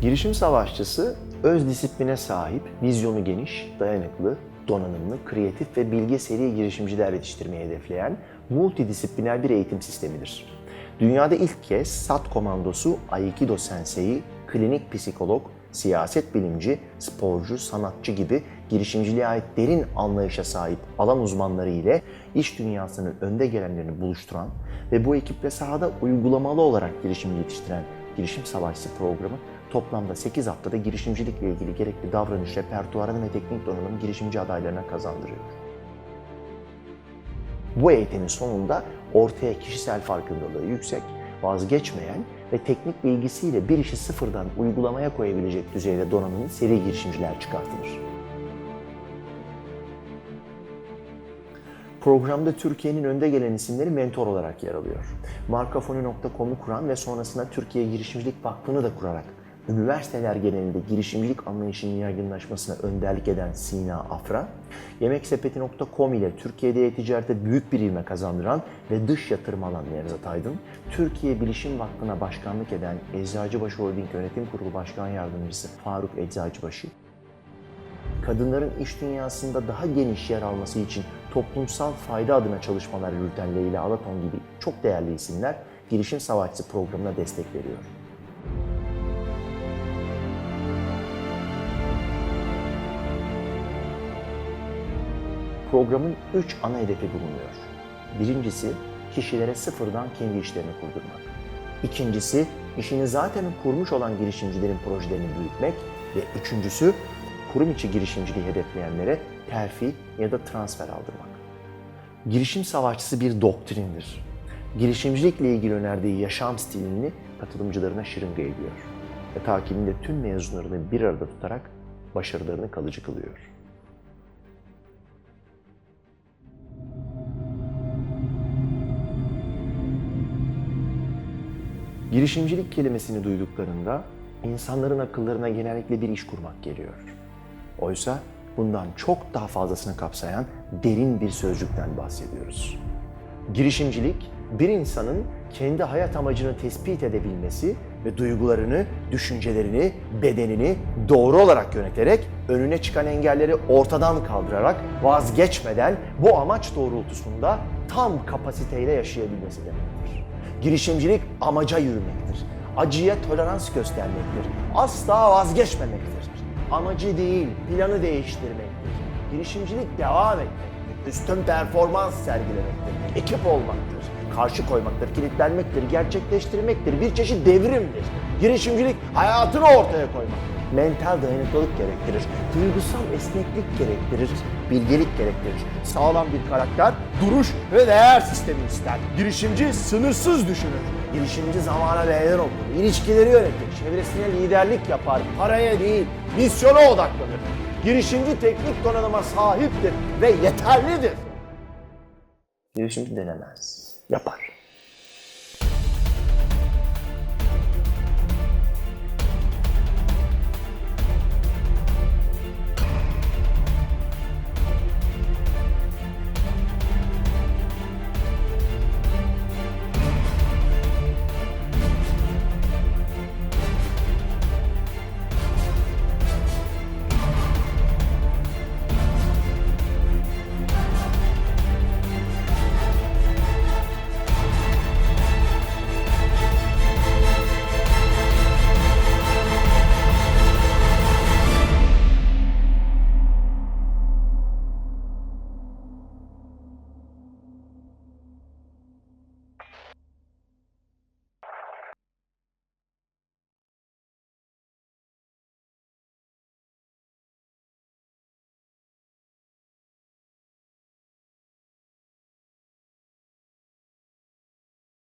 Girişim savaşçısı öz disipline sahip, vizyonu geniş, dayanıklı, donanımlı, kreatif ve bilge seri girişimciler yetiştirmeyi hedefleyen multidisipliner bir eğitim sistemidir. Dünyada ilk kez SAT komandosu Aikido Sensei, klinik psikolog, siyaset bilimci, sporcu, sanatçı gibi girişimciliğe ait derin anlayışa sahip alan uzmanları ile iş dünyasının önde gelenlerini buluşturan ve bu ekiple sahada uygulamalı olarak girişim yetiştiren Girişim Savaşçısı programı toplamda 8 haftada girişimcilikle ilgili gerekli davranış repertuarını ve teknik donanım girişimci adaylarına kazandırıyor. Bu eğitimin sonunda ortaya kişisel farkındalığı yüksek, vazgeçmeyen ve teknik bilgisiyle bir işi sıfırdan uygulamaya koyabilecek düzeyde donanımlı seri girişimciler çıkartılır. Programda Türkiye'nin önde gelen isimleri mentor olarak yer alıyor. Markafoni.com'u kuran ve sonrasında Türkiye Girişimcilik Vakfı'nı da kurarak üniversiteler genelinde girişimcilik anlayışının yaygınlaşmasına önderlik eden Sina Afra, Yemeksepeti.com ile Türkiye'de e-ticarete büyük bir ivme kazandıran ve dış yatırım alan Nevzat Aydın, Türkiye Bilişim Vakfı'na başkanlık eden Eczacıbaşı Holding Yönetim Kurulu Başkan Yardımcısı Faruk Eczacıbaşı, kadınların iş dünyasında daha geniş yer alması için toplumsal fayda adına çalışmalar yürüten Leyla Alaton gibi çok değerli isimler Girişim Savaşçısı programına destek veriyor. Programın üç ana hedefi bulunuyor. Birincisi, kişilere sıfırdan kendi işlerini kurdurmak. İkincisi, işini zaten kurmuş olan girişimcilerin projelerini büyütmek. Ve üçüncüsü, kurum içi girişimciliği hedefleyenlere terfi ya da transfer aldırmak. Girişim savaşçısı bir doktrindir. Girişimcilikle ilgili önerdiği yaşam stilini katılımcılarına şırınga ediyor. Ve takibinde tüm mezunlarını bir arada tutarak başarılarını kalıcı kılıyor. Girişimcilik kelimesini duyduklarında insanların akıllarına genellikle bir iş kurmak geliyor. Oysa bundan çok daha fazlasını kapsayan derin bir sözcükten bahsediyoruz. Girişimcilik, bir insanın kendi hayat amacını tespit edebilmesi ve duygularını, düşüncelerini, bedenini doğru olarak yöneterek önüne çıkan engelleri ortadan kaldırarak vazgeçmeden bu amaç doğrultusunda tam kapasiteyle yaşayabilmesi demektir. Girişimcilik amaca yürümektir. Acıya tolerans göstermektir. Asla vazgeçmemektir. Amacı değil, planı değiştirmektir. Girişimcilik devam etmektir. Üstün performans sergilemektir. Ekip olmaktır. Karşı koymaktır, kilitlenmektir, gerçekleştirmektir. Bir çeşit devrimdir. Girişimcilik hayatını ortaya koymak. Mental dayanıklılık gerektirir. Duygusal esneklik gerektirir. Bilgelik gerektirir. Sağlam bir karakter, duruş ve değer sistemi ister. Girişimci sınırsız düşünür. Girişimci zamana değer olur. İlişkileri yönetir. Çevresine liderlik yapar. Paraya değil, misyona odaklanır. Girişimci teknik donanıma sahiptir ve yeterlidir. Girişimci denemez, yapar.